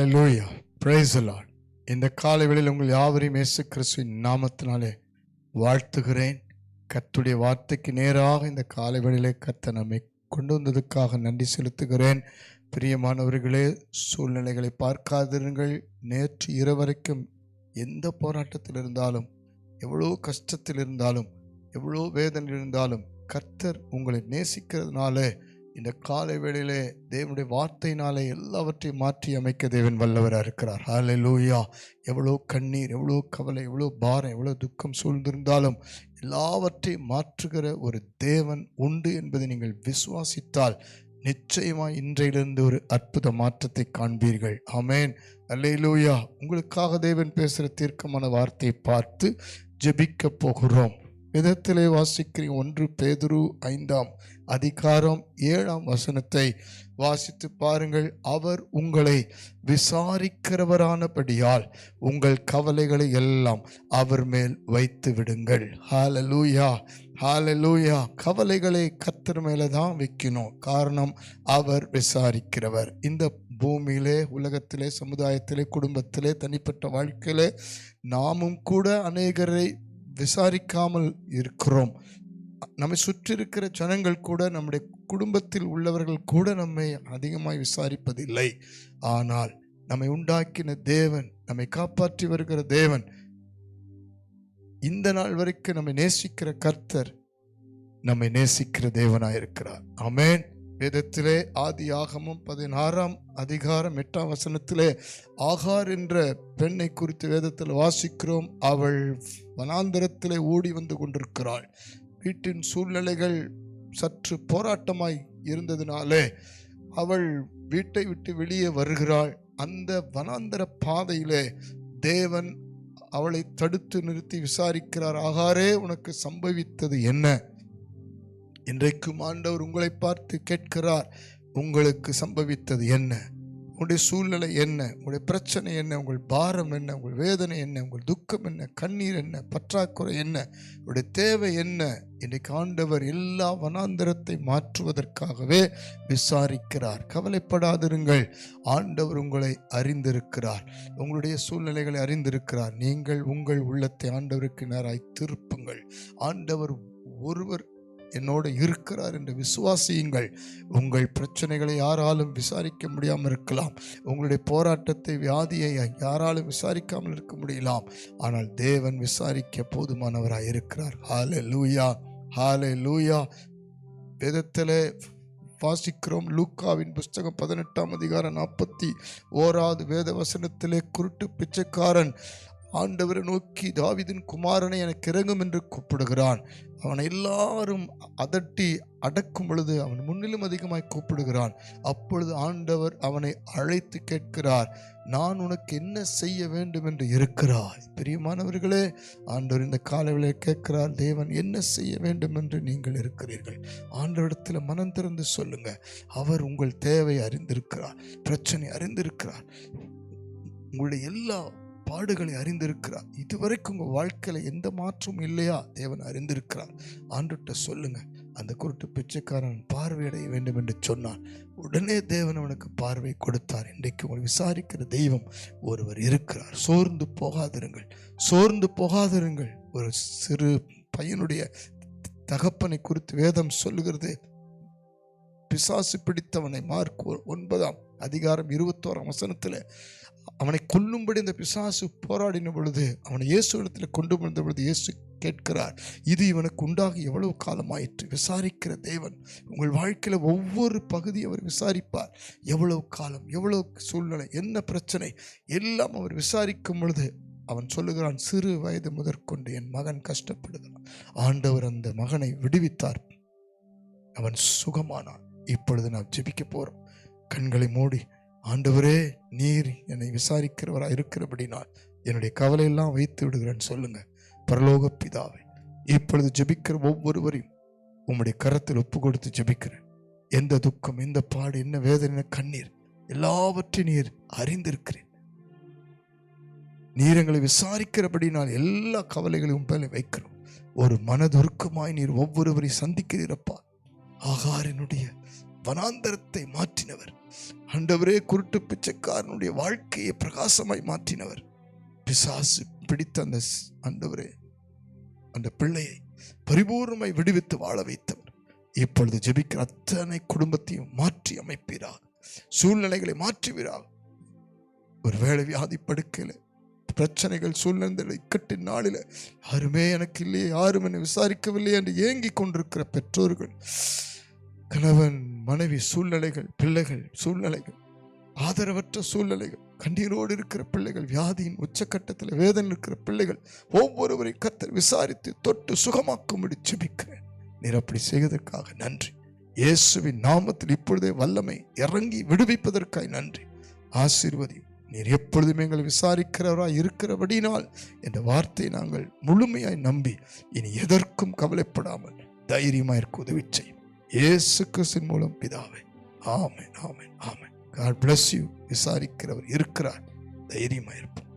Hallelujah praise the இந்த காலை வேளையில் உங்கள் யாவரையும் இயேசு கிறிஸ்துவின் நாமத்தினாலே வாழ்த்துகிறேன். கத்துடைய வார்த்தைக்கு நேராக இந்த காலை வேளையிலே கர்த்தர் நம்மை கொண்டு வந்ததுக்காக நன்றி செலுத்துகிறேன். பிரியமானவர்களே சூழ்நிலைகளை பார்க்காதிருங்கள். நேற்று இரவரைக்கும் எந்த போராட்டத்தில் இருந்தாலும் எவ்வளோ கஷ்டத்தில் இருந்தாலும் எவ்வளோ வேதனையில் இருந்தாலும் கர்த்தர் உங்களை நேசிக்கிறதுனால இந்த காலை வேளையிலே தேவனுடைய வார்த்தையினாலே எல்லாவற்றையும் மாற்றி அமைக்க தேவன் வல்லவராக இருக்கிறார். ஹalleluya எவ்வளோ கண்ணீர் எவ்வளோ கவலை எவ்வளோ பாரம் எவ்வளோ துக்கம் சூழ்ந்திருந்தாலும் எல்லாவற்றையும் மாற்றுகிற ஒரு தேவன் உண்டு என்பதை நீங்கள் விசுவாசித்தால் நிச்சயமாக இன்றையிலிருந்து ஒரு அற்புத மாற்றத்தை காண்பீர்கள். ஆமென் அல்லேலூயா உங்களுக்காக தேவன் பேசுகிற தீர்க்கமான வார்த்தையை பார்த்து ஜெபிக்க போகிறோம். விதத்திலே வாசிக்கிறீங்க ஒன்று பேதுரு ஐந்தாம் அதிகாரம் ஏழாம் வசனத்தை வாசித்து பாருங்கள். அவர் உங்களை விசாரிக்கிறவரானபடியால் உங்கள் கவலைகளை எல்லாம் அவர் மேல் வைத்து விடுங்கள். ஹalleluya ஹalleluya கவலைகளை கத்தர் மேலே தான் வைக்கணும். காரணம் அவர் விசாரிக்கிறவர். இந்த பூமியிலே உலகத்திலே சமுதாயத்திலே குடும்பத்திலே தனிப்பட்ட வாழ்க்கையிலே நாமும் கூட அநேகரை விசாரிக்காமல் இருக்கிறோம். நம்மை சுற்றி இருக்கிற ஜனங்கள் கூட நம்முடைய குடும்பத்தில் உள்ளவர்கள் கூட நம்மை அதிகமாய் விசாரிப்பதில்லை. ஆனால் நம்மை உண்டாக்கின தேவன் நம்மை காப்பாற்றி வருகிற தேவன் இந்த நாள் வரைக்கும் நம்மை நேசிக்கிற கர்த்தர் நம்மை நேசிக்கிற தேவனாயிருக்கிறார். இருக்கிறார் வேதத்திலே ஆதி ஆகமும் பதினாறாம் அதிகாரம் எட்டாம் வசனத்திலே ஆகார் என்ற பெண்ணை குறித்து வேதத்தில் வாசிக்கிறோம். அவள் வனாந்திரத்திலே ஓடி வந்து கொண்டிருக்கிறாள். வீட்டின் சூழ்நிலைகள் சற்று போராட்டமாய் இருந்ததினாலே அவள் வீட்டை விட்டு வெளியே வருகிறாள். அந்த வனாந்தர பாதையிலே தேவன் அவளை தடுத்து நிறுத்தி விசாரிக்கிறார். ஆகாரே உனக்கு சம்பவித்தது என்ன? இன்றைக்கும் ஆண்டவர் உங்களை பார்த்து கேட்கிறார் உங்களுக்கு சம்பவித்தது என்ன? உங்களுடைய சூழ்நிலை என்ன? உங்களுடைய பிரச்சனை என்ன? உங்கள் பாரம் என்ன? உங்கள் வேதனை என்ன? உங்கள் துக்கம் என்ன? கண்ணீர் என்ன? பற்றாக்குறை என்ன? உங்களுடைய தேவை என்ன? இன்றைக்கு ஆண்டவர் எல்லா வனாந்தரத்தை மாற்றுவதற்காகவே விசாரிக்கிறார். கவலைப்படாதிருங்கள். ஆண்டவர் உங்களை அறிந்திருக்கிறார். உங்களுடைய சூழ்நிலைகளை அறிந்திருக்கிறார். நீங்கள் உங்கள் உள்ளத்தை ஆண்டவருக்கு நேராய் திருப்புங்கள். ஆண்டவர் ஒருவர் என்னோடு இருக்கிறார் என்று விசுவாசியுங்கள். உங்கள் பிரச்சனைகளை யாராலும் விசாரிக்க முடியாமல் இருக்கலாம். உங்களுடைய போராட்டத்தை வியாதியை யாராலும் விசாரிக்காமல் இருக்க முடியலாம். ஆனால் தேவன் விசாரிக்க போதுமானவராக இருக்கிறார். ஹாலே லூயா ஹாலே லூயா வேதத்தில் வாசிக்கிறோம். லூக்காவின் புஸ்தகம் பதினெட்டாம் அதிகாரம் நாற்பத்தி ஓராவது வேத வசனத்திலே குருட்டு பிச்சைக்காரன் ஆண்டவரை நோக்கி தாவிதின் குமாரனை எனக்கு இறங்கும் என்று கூப்பிடுகிறான். அவனை எல்லாரும் அதட்டி அடக்கும் பொழுது அவன் முன்னிலும் அதிகமாய் கூப்பிடுகிறான். அப்பொழுது ஆண்டவர் அவனை அழைத்து கேட்கிறார் நான் உனக்கு என்ன செய்ய வேண்டும் என்று இருக்கிறாய்? பிரியமானவர்களே ஆண்டவர் இந்த காலவிலே கேட்கிறார் தேவன் என்ன செய்ய வேண்டும் என்று நீங்கள் இருக்கிறீர்கள்? ஆண்டவரிடத்தில் மனம் திறந்து சொல்லுங்க. அவர் உங்கள் தேவை அறிந்திருக்கிறார் பிரச்சனை அறிந்திருக்கிறார். உங்களுடைய எல்லா பாடுகளை அறிந்திருக்கிறார். இதுவரைக்கும் உங்கள் வாழ்க்கையில் எந்த மாற்றமும் இல்லையா? தேவன் அறிந்திருக்கிறார். ஆண்டுகிட்ட சொல்லுங்க. அந்த குருட்டு பிச்சைக்காரன் பார்வையடைய வேண்டும் என்று சொன்னான். உடனே தேவன் அவனுக்கு பார்வை கொடுத்தார். இன்றைக்கு உங்களை விசாரிக்கிற தெய்வம் ஒருவர் இருக்கிறார். சோர்ந்து போகாதிருங்கள். சோர்ந்து போகாதிருங்கள். ஒரு சிறு பையனுடைய தகப்பனை குறித்து வேதம் சொல்லுகிறது. பிசாசு பிடித்தவனை மார்க் ஒன்பதாம் அதிகாரம் இருபத்தோராம் வசனத்தில் அவனை கொல்லும்படி இந்த பிசாசு போராடின பொழுது அவனை இயேசு இடத்துல கொண்டு வந்த பொழுது இயேசு கேட்கிறார் இது இவனுக்கு உண்டாகி எவ்வளவு காலமாயிற்று? விசாரிக்கிற தேவன் உங்கள் வாழ்க்கையில் ஒவ்வொரு பகுதியை அவர் விசாரிப்பார். எவ்வளவு காலம் எவ்வளவு சூழ்நிலை என்ன பிரச்சனை? எல்லாம் அவர் விசாரிக்கும் பொழுது அவன் சொல்லுகிறான் சிறு வயது முதற்கொண்டு என் மகன் கஷ்டப்படுகிறான். ஆண்டவர் அந்த மகனை விடுவித்தார். அவன் சுகமானான். இப்பொழுது நாம் ஜெபிக்க போகிறோம் கண்களை மூடி ஆண்டவரே நீர் என்னை விசாரிக்கிறவராக இருக்கிறபடினால் என்னுடைய கவலையெல்லாம் வைத்து விடுகிறேன்னு சொல்லுங்க. பரலோக பிதாவை இப்பொழுது ஜெபிக்கிற ஒவ்வொருவரையும் உம்முடைய கரத்தில் ஒப்பு கொடுத்து ஜெபிக்கிறேன். எந்த துக்கம் எந்த பாடு என்ன வேதனை என்ன கண்ணீர் எல்லாவற்றையும் நீர் அறிந்திருக்கிறேன். நீர் எங்களை விசாரிக்கிறபடினால் எல்லா கவலைகளையும் மேலே வைக்கிறோம். ஒரு மனதுருக்கமாய் நீர் ஒவ்வொருவரையும் சந்திக்கிறீரப்பா ஆகாரினுடைய வனாந்தரத்தை மாற்றி ஆண்டவரே குருட்டு பிச்சைக்காரனுடைய வாழ்க்கையை பிரகாசமாய் மாற்றினவர். பிசாசு பிடித்த அந்த அண்டவரே ஆண்டவரே அந்த பிள்ளையை பரிபூர்ணமாய் விடுவித்து வாழ வைத்தவர். இப்பொழுது ஜெபிக்கிற அத்தனை குடும்பத்தையும் மாற்றி அமைப்பீராக சூழ்நிலைகளை மாற்றுவீராக ஒருவேளை வியாதி படுக்கையில் பிரச்சனைகள் சூழ்நிலை இக்கட்டின் நாளில் யாருமே எனக்கு இல்லையே யாரும் என்னை விசாரிக்கவில்லை என்று ஏங்கிக் கொண்டிருக்கிற பெற்றோர்கள். கணவன் மனைவி சூழ்நிலைகள் பிள்ளைகள் சூழ்நிலைகள் ஆதரவற்ற சூழ்நிலைகள் கண்ணீரோடு இருக்கிற பிள்ளைகள் வியாதியின் உச்சக்கட்டத்தில் வேதனை இருக்கிற பிள்ளைகள் ஒவ்வொருவரை கத்தர் விசாரித்து தொட்டு சுகமாக்கும்படி ஜெபிக்கிறேன். நீர் அப்படி செய்வதற்காக நன்றி. இயேசுவின் நாமத்தில் இப்பொழுதே வல்லமை இறங்கி விடுவிப்பதற்காய் நன்றி. ஆசீர்வதி நீர் எப்பொழுதும் எங்களை விசாரிக்கிறவராய் இருக்கிறபடினால் என்ற வார்த்தையை நாங்கள் முழுமையாய் நம்பி இனி எதற்கும் கவலைப்படாமல் தைரியமாயிருக்க உதவி செய்யும். இயேசு கிறிஸ்தின் மூலம் பிதாவே. ஆமேன் ஆமேன் ஆமேன். காட் பிளஸ் யூ விசாரிக்கிறவர் இருக்கிறார். தைரியமாக இருப்போம்.